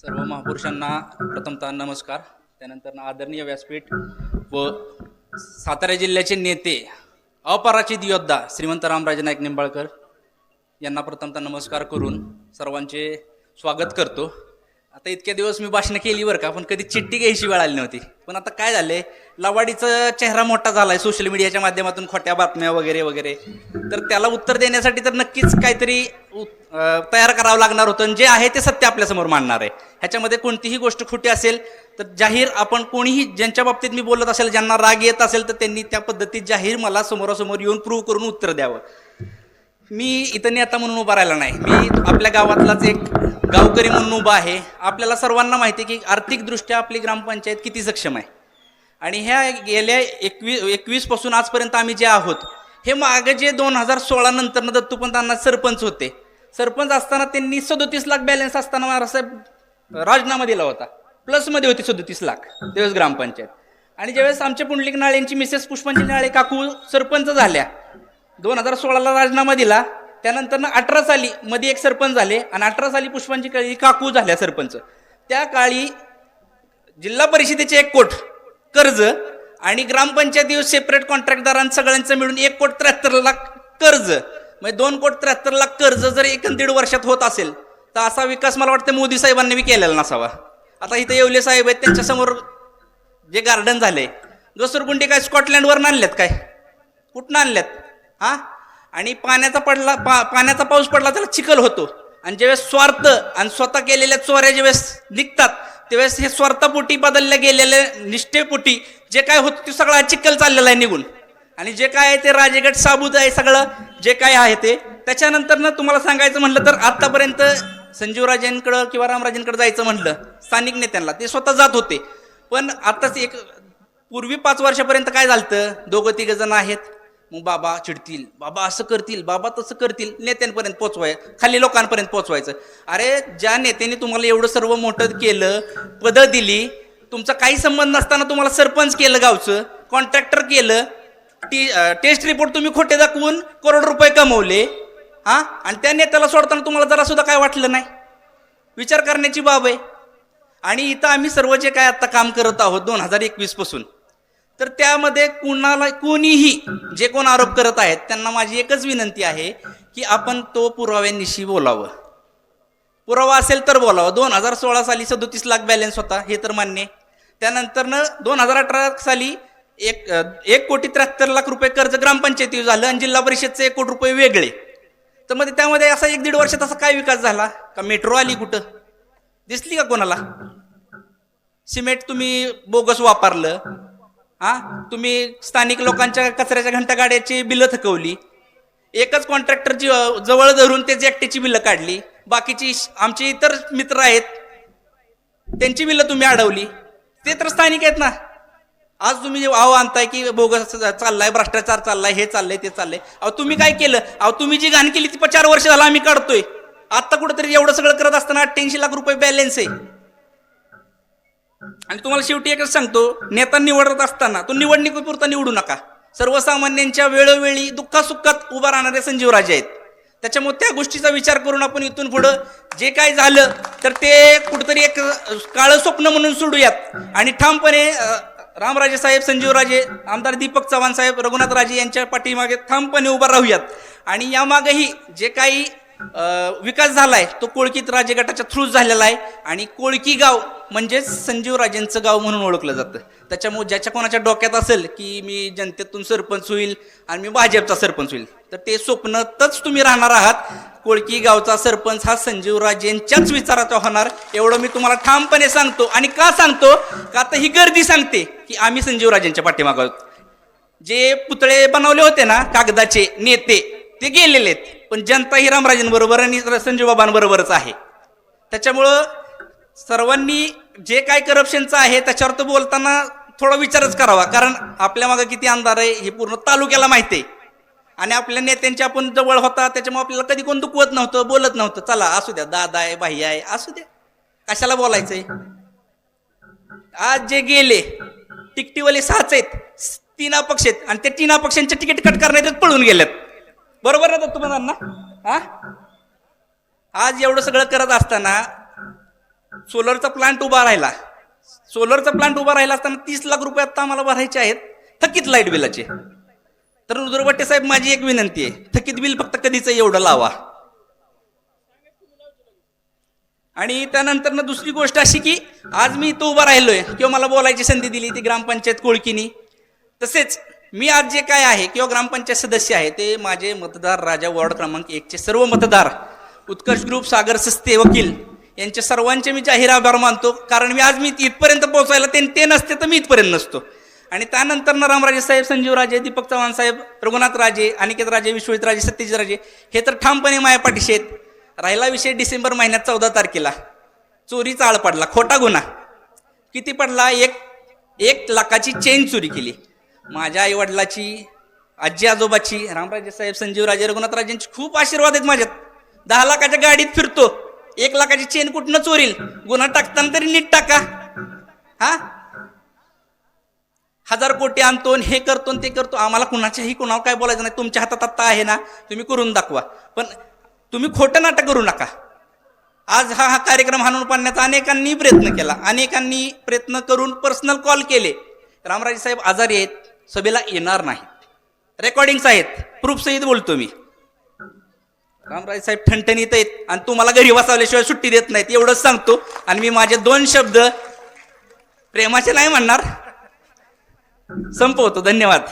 सर्व महापुरुषांना प्रथमतः नमस्कार. त्यानंतर आदरणीय व्यासपीठ व सातारा जिल्ह्याचे नेते अपराजित योद्धा श्रीमंत रामराजे नाईक निंबाळकर यांना प्रथमतः नमस्कार करून सर्वांचे स्वागत करतो. आता इतक्या दिवस मी भाषणं केली बरं का पण कधी चिठ्ठी घ्यायची वेळ आली नव्हती. पण आता काय झालंय लवाडीचा चेहरा मोठा झालाय सोशल मीडियाच्या माध्यमातून खोट्या बातम्या वगैरे वगैरे. तर त्याला उत्तर देण्यासाठी तर नक्कीच काहीतरी तयार करावं लागणार होतं आणि जे आहे ते सत्य आपल्यासमोर मांडणार आहे. ह्याच्यामध्ये कोणतीही गोष्ट खोटी असेल तर जाहीर आपण कोणीही ज्यांच्या बाबतीत मी बोलत असेल ज्यांना राग येत असेल तर त्यांनी त्या पद्धतीत जाहीर मला समोरासमोर येऊन प्रूव्ह करून उत्तर द्यावं. मी इथं नेता म्हणून उभा राहिला नाही. मी आपल्या गावातलाच एक गावकरी म्हणून उभा आहे. आपल्याला सर्वांना माहिती आहे की आर्थिकदृष्ट्या आपली ग्रामपंचायत किती सक्षम आहे. आणि ह्या गेल्या एकवीस एकवीसपासून आजपर्यंत आम्ही जे आहोत हे मागे जे दोन हजार सोळा नंतरनं दत्तूपंतांना सरपंच होते सरपंच असताना त्यांनी सदोतीस लाख बॅलन्स असताना महाराजसाहेब राजीनामा दिला होता. प्लसमध्ये होती सदोतीस लाख. त्यावेळेस ग्रामपंचायत. आणि ज्यावेळेस आमच्या पुंडलिक नाळेंची मिसेस पुष्पांजली नाळे काकू सरपंच झाल्या दोन हजार सोळाला राजीनामा दिला त्यानंतर अठरा साली मध्ये एक सरपंच झाले आणि अठरा साली पुष्पांची काळी काकू झाल्या सरपंच. त्या काळी जिल्हा परिषदेचे एक कोट कर्ज आणि ग्रामपंचायती सेपरेट कॉन्ट्रॅक्टदारांचं सगळ्यांचं मिळून एक कोट त्र्याहत्तर लाख कर्ज म्हणजे दोन कोट त्र्याहत्तर लाख कर्ज जर एक दीड वर्षात होत असेल तर असा विकास मला वाटतं मोदी साहेबांनी बी केलेला नसावा. आता इथं येवले साहेब आहेत त्यांच्यासमोर जे गार्डन झाले घसरगुंडी काय स्कॉटलँडवर आणल्यात काय? कुठनं आणल्यात? हां? आणि पाण्याचा पडला पा पाण्याचा पाऊस पडला त्याला चिखल होतो. आणि ज्यावेळेस स्वार्थ आणि स्वतः केलेल्या चोऱ्या ज्यावेळेस निघतात त्यावेळेस हे स्वार्थापोटी बदलल्या गेलेल्या निष्ठेपोटी जे काय होतं ते सगळा चिखल चाललेला आहे निघून. आणि जे काय आहे ते राजेगड साबूत आहे सगळं. जे काय आहे ते. त्याच्यानंतर ना तुम्हाला सांगायचं म्हटलं तर आतापर्यंत संजीवराजेंकडं किंवा रामराजेंकडे जायचं म्हटलं स्थानिक नेत्यांना ते स्वतः जात होते. पण आताच एक पूर्वी पाच वर्षापर्यंत काय झालं दोघं तिघ जण आहेत. मग बाबा चिडतील. बाबा असं करतील बाबा तसं करतील. नेत्यांपर्यंत पोचवाय खाली लोकांपर्यंत पोचवायचं. अरे ज्या नेत्याने तुम्हाला एवढं सर्व मोठं केलं पदं दिली तुमचा काही संबंध नसताना तुम्हाला सरपंच केलं गावचं कॉन्ट्रॅक्टर केलं टी टेस्ट रिपोर्ट तुम्ही खोटे दाखवून करोड रुपये कमवले हां? आणि त्या नेत्याला सोडताना तुम्हाला जरा सुद्धा काय वाटलं नाही? विचार करण्याची बाब आहे. आणि इथं आम्ही सर्व जे काय आत्ता काम करत आहोत दोन हजार एकवीसपासून तर त्यामध्ये कुणाला कोणीही जे कोण आरोप करत आहेत त्यांना माझी एकच विनंती आहे की आपण तो पुराव्यांनीशी बोलावं. पुरावा असेल तर बोलावं. दोन हजार सोळा साली सदोतीस लाख बॅलन्स होता हे तर मान्य आहे. त्यानंतरनं दोन हजार अठरा साली एक एक कोटी त्र्याहत्तर लाख रुपये कर्ज ग्रामपंचायती झालं आणि जिल्हा परिषदचे एक कोटी रुपये वेगळे. तर मध्ये त्यामध्ये असा एक दीड वर्षात असा काय विकास झाला? का मेट्रो आली कुठं? दिसली का कोणाला? सिमेंट तुम्ही बोगस वापरलं हा? तुम्ही स्थानिक लोकांच्या कचऱ्याच्या घंटा गाड्याची बिलं थकवली. एकच कॉन्ट्रॅक्टर जवळ धरून त्याची एकट्याची बिलं काढली. बाकीची श- आमचे इतर मित्र आहेत त्यांची बिलं तुम्ही अडवली. ते तर स्थानिक आहेत ना. आज तुम्ही जे आव आणताय की बोगस चाललाय भ्रष्टाचार चाललाय हे चाललंय ते चाललंय. अहो तुम्ही काय केलं? अहो तुम्ही जी घाण केली ती पण चार वर्ष झाला आम्ही काढतोय. आता कुठेतरी एवढं सगळं करत असताना अठ्ठ्याऐंशी लाख रुपये बॅलन्स आहे. आणि तुम्हाला शेवटी एकच सांगतो नेता निवडत असताना तो निवडणुकीपुरता निवडू नका. सर्वसामान्यांच्या वेळोवेळी दुःखासुखात उभा राहणारे संजीव राजे आहेत. त्याच्यामुळे त्या गोष्टीचा विचार करून आपण इथून पुढं जे काय झालं तर ते कुठंतरी एक काळं स्वप्न म्हणून सोडूयात. आणि ठामपणे रामराजे साहेब संजीवराजे आमदार दीपक चव्हाण साहेब रघुनाथ राजे यांच्या पाठीमागे ठामपणे उभं राहूयात. आणि यामागेही जे काही विकास झालाय. तो कोळकीत राजे गटाच्या थ्रू झालेला आहे. आणि कोळकी गाव म्हणजेच संजीव राजेंचं गाव म्हणून ओळखलं जातं. त्याच्यामुळे ज्याच्या कोणाच्या डोक्यात असेल की मी जनतेतून सरपंच होईल आणि मी भाजपचा सरपंच होईल तर ते स्वप्नतच तुम्ही राहणार आहात. कोळकी गावचा सरपंच हा संजीव राजेंच्याच विचाराचा होणार. एवढं मी तुम्हाला ठामपणे सांगतो. आणि का सांगतो? का तर ही गर्दी सांगते की आम्ही संजीव राजेंच्या पाठीमागं आहोत. जे पुतळे बनवले होते ना कागदाचे नेते ते गेलेले आहेत. पण जनता ही रामराजेंबरोबर आणि संजय बाबांबरोबरच आहे. त्याच्यामुळं सर्वांनी जे काय करप्शनचं आहे त्याच्यावर तर बोलताना थोडा विचारच करावा. कारण आपल्या मागे किती अंधार आहे हे पूर्ण तालुक्याला माहिती आहे. आणि आपल्या नेत्यांच्या आपण जवळ होता त्याच्यामुळे आपल्याला कधी कोण दुखवत नव्हतं बोलत नव्हतं. चला असू द्या दादा आहे भाई आहे असू द्या. कशाला बोलायचंय? आज जे गेले टिकटीवाले सहाच आहेत तीन अपक्ष आहेत. आणि ते तीन अपक्षांचे तिकीट कट करण्यात पळून गेलेत. बरोबर ना तुम्हाला हा? आज एवढं सगळं करत असताना सोलरचा प्लांट उभा राहिला. सोलरचा प्लांट उभा राहिला असताना तीस लाख रुपये आता आम्हाला भरायचे आहेत. थकीत लाइट बिलाचे. तर रुद्रभट्टे साहेब माझी एक विनंती आहे. थकीत बिल फक्त कधीच एवढं लावा. आणि त्यानंतर ना दुसरी गोष्ट अशी की आज मी इथं उभा राहिलोय. किंवा मला बोलायची संधी दिली ती ग्रामपंचायत कोळकीनी. तसेच मी आज जे काय आहे किंवा ग्रामपंचायत सदस्य आहे ते माझे मतदार राजा वॉर्ड क्रमांक एकचे सर्व मतदार उत्कर्ष ग्रुप सागर सस्ते वकील यांच्या सर्वांचे मी जाहीर आभार मानतो. कारण मी आज मी इथपर्यंत पोहोचायला ते ते नसते तर मी इथपर्यंत नसतो. आणि त्यानंतर ना रामराजे साहेब संजीव राजे दीपक चव्हाण साहेब रघुनाथ राजे अनिकेत राजे विश्वजित राजे सत्यजित राजे हे तर ठामपणे माया पाठीशी आहेत. राहिला विषय डिसेंबर महिन्यात चौदा तारखेला. चोरीचा आळ पडला खोटा गुन्हा. किती पडला? एक एक लाखाची चेन चोरी केली. माझ्या आई वडिलाची आजी आजोबाची रामराजे साहेब संजीव राजे रघुनाथ राजेंची खूप आशीर्वाद आहेत माझ्यात. दहा लाखाच्या गाडीत फिरतो. एक लाखाची चेन कुठनं चोरील? गुन्हा टाकताना तरी नीट टाका. हा? हजार कोटी आणतो आणि हे करतो आणि ते करतो. आम्हाला कुणाच्याही कुणावर काय बोलायचं नाही. तुमच्या हातात आत्ता आहे ना तुम्ही करून दाखवा. पण तुम्ही खोटं नाटक करू नका. आज हा हा कार्यक्रम हाणून पाडण्याचा अनेकांनी प्रयत्न केला. अनेकांनी प्रयत्न करून पर्सनल कॉल केले. रामराजे साहेब आजारी आहेत. सभेला येणार नाहीत रेकॉर्डिंग्स आहेत. प्रूफ सहित बोलतो मी. रामराजे साहेब ठणठणीत आहेत आणि तुम्हाला घरी बसवल्याशिवाय सुट्टी देत नाहीत. एवढंच सांगतो. आणि मी माझे दोन शब्द प्रेमाचे नाही म्हणणार. संपवतो. धन्यवाद.